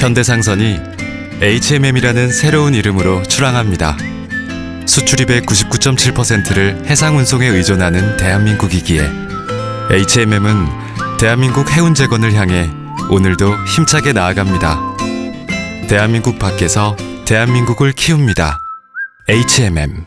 현대상선이 HMM이라는 새로운 이름으로 출항합니다. 수출입의 99.7%를 해상 운송에 의존하는 대한민국이기에 HMM은 대한민국 해운 재건을 향해 오늘도 힘차게 나아갑니다. 대한민국 밖에서 대한민국을 키웁니다. HMM